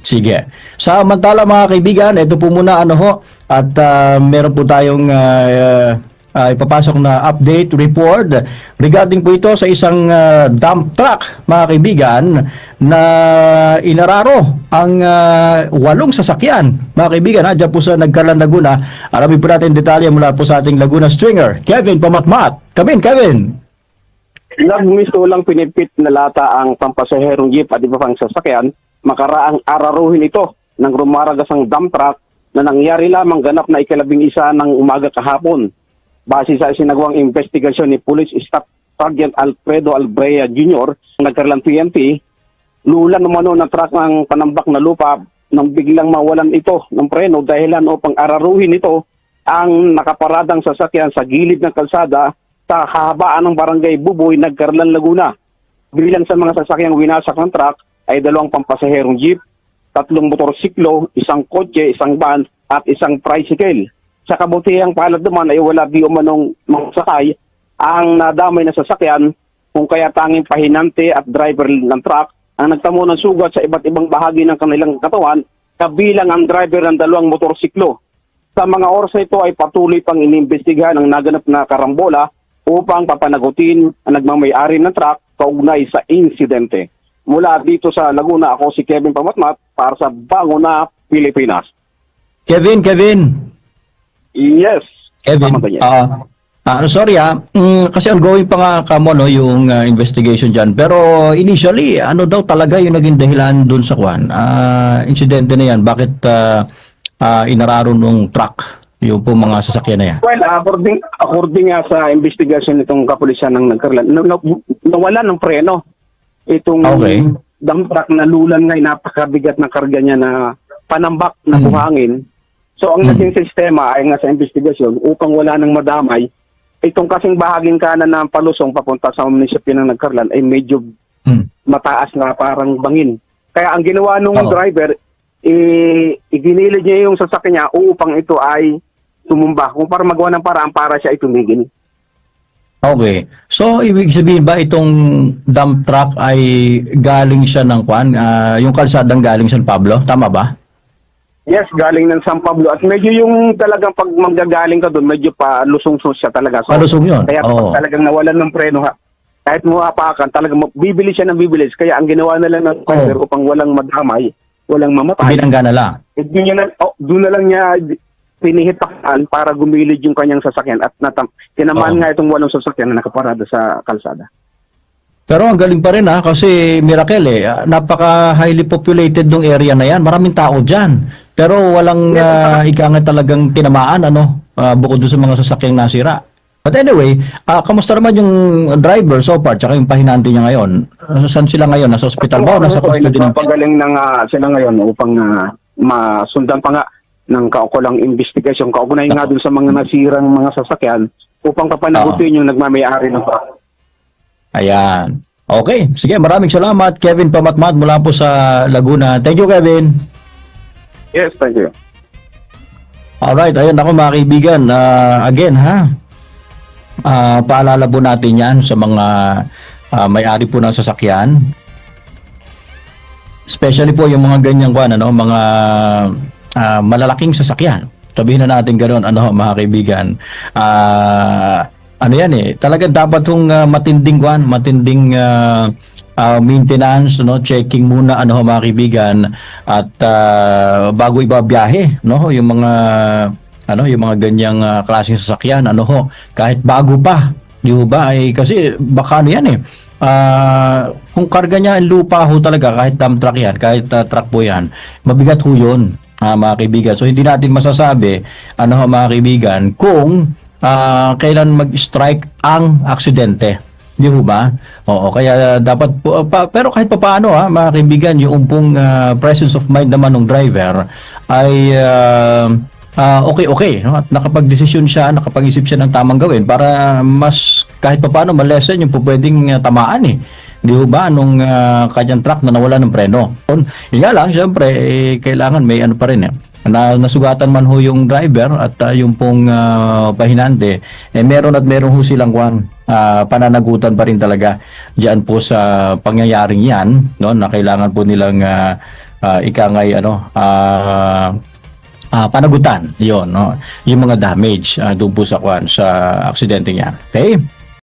Sige. Samantala mga kaibigan, ito po muna ano ho at ah, meron po tayong ah, ah, ipapasok na update report regarding po ito sa isang ah, dump truck mga kaibigan na inararo ang ah, walong sasakyan. Mga kaibigan, ha, dyan po sa Nagkalan Laguna. Aramin po natin detalye mula po sa ating Laguna Stringer. Kevin Pamatmat. Kevin, Kevin. Nagmisto lang pinipit na lata ang pampasaherong jeep at iba pang sasakyan, makaraang araruhin ito ng rumaragasang dump truck na nangyari lamang ganap na ikalabing isa ng umaga kahapon. Base sa sinagawang investigasyon ni Police Staff Sergeant Alfredo Albrea Jr., nagkaroon PNP, lulan umano ng truck ng panambak na lupa nang biglang mawalan ito ng preno dahilan upang araruhin ito ang nakaparadang sasakyan sa gilid ng kalsada sa kahabaan ng barangay Buboy, Nagkarlan, Laguna. Bilang sa mga sasakyang winasak ng truck ay dalawang pampasaherong jeep, tatlong motorsiklo, isang kotse, isang van at isang tricycle. Sa kabutihang palad naman ay wala di umanong mga sakay ang nadamay na sasakyan kung kaya tanging pahinante at driver ng truck ang nagtamo ng sugat sa iba't ibang bahagi ng kanilang katawan kabilang ang driver ng dalawang motorsiklo. Sa mga oras ito ay patuloy pang inimbestigahan ang naganap na karambola upang papanagutin ang nagmamayari ng truck kaugnay sa insidente. Mula dito sa Laguna, ako si Kevin Pamatmat para sa Bango na Pilipinas. Kevin, Kevin. Yes. Kevin, ah, ah, sorry ah, Mm, kasi ongoing pa nga kamo no, yung ah, investigation dyan. Pero initially, ano daw talaga yung naging dahilan dun sa kwan? Ah, insidente na yan, bakit ah, ah, inararo nung truck yung po mga sasakyan na yan? Well, according, according nga sa investigation nitong kapulisan ng nagkarlan, na, na, nawala ng preno. Itong Okay. dump truck na lulan ngay napakabigat na karga niya na panambak na Mm. buhangin. So ang Mm. naging sistema ay nga sa investigasyon upang wala nang madamay, itong kasing bahaging kanan ng palusong papunta sa munisipyo ng Nagkarlan ay medyo Hmm. mataas na parang bangin. Kaya ang ginawa nung Oo. driver, eh, iginilid niya yung sasakyan niya upang ito ay tumumba. Kung para magawa ng paraan para siya ay tumigil. Okay. So, ibig sabihin ba itong dump truck ay galing siya ng kwan? ah, yung kalsadang galing San Pablo? Tama ba? Yes, galing ng San Pablo. At medyo yung talagang pag manggagaling ka doon, medyo pa lusong-sus siya talaga. So, Palusong yun? Kaya pag talagang nawalan ng preno, ha, kahit mo apakan, talagang bibili siya ng bibilis. Kaya ang ginawa na lang ng driver upang walang madamay, walang mamatay, Binangga na lang. eh, doon, na, oh, doon na lang niya pinihitakan para gumilid yung kanyang sasakyan at natam, tinamaan Oo. nga itong walong sasakyan na nakaparada sa kalsada. Pero ang galing pa rin ha, kasi Miracle eh, ah, napaka highly populated ng area na yan, maraming tao dyan. Pero walang uh, ikangat talagang tinamaan, ano, ah, bukod doon sa mga sasakyang nasira. But anyway, ah, kamusta naman yung driver so far, tsaka yung pahinante niya ngayon? Ah, saan sila ngayon? Nasa hospital ba o nasa custody ng Pagaling na nga sila ngayon upang ah, masundan pa nga ng kaukulang investigasyon. Kaugnay nga dun sa mga nasirang mga sasakyan upang papanagutin yung nagmamayari ng truck. Ayan. Okay, sige, maraming salamat Kevin Pamatmat mula po sa Laguna. Thank you Kevin. Yes, thank you. Alright, ayun ako mga kaibigan. Ah, again ha, Ah, paalala po natin yan sa mga ah, may-ari po ng sasakyan. Especially po yung mga ganyang kwan, ano, mga ah, malalaking sasakyan. Sabihin na natin gano'n, ano, mga kaibigan. Ah, ano yan eh, talaga dapat yung matinding kwan, matinding ah, ah, maintenance, no, checking muna ano mga kaibigan. At ah, bago ibabiyahe, no, yung mga ano, yung mga ganyang ah, klaseng sasakyan, ano ho, kahit bago pa, di ba, ay kasi baka ano yan eh, ah, kung karga niya ang lupa ho talaga, kahit dump truck yan, kahit ah, truck po yan, mabigat ho yun, ah, mga kaibigan. So, hindi natin masasabi, ano ho, mga kaibigan, kung ah, kailan mag-strike ang aksidente. Di ho ba? Oo, kaya dapat po, pa, pero kahit papaano ha, mga kaibigan, yung pong ah, presence of mind naman ng driver ay ah, ah, okay okay no? at nakapag-desisyon siya, nakapag-isip siya ng tamang gawin para mas kahit papaano malesen yung pwedeng ah, tamaan eh. Di ho ba nung ah, kanyang truck na nawala ng preno? Yun nga lang, syempre, eh, kailangan may ano pa rin eh. Na, nasugatan man ho yung driver at ah, yung pong ah, pahinante, eh, meron at meron ho silang kwan, ah, pananagutan pa rin talaga diyan po sa pangyayaring yan, no, na kailangan po nilang ah, ah, ika ngay ano ah ah, panagutan yon no yung mga damage ah, doon po sa kwan sa aksidente niyan okay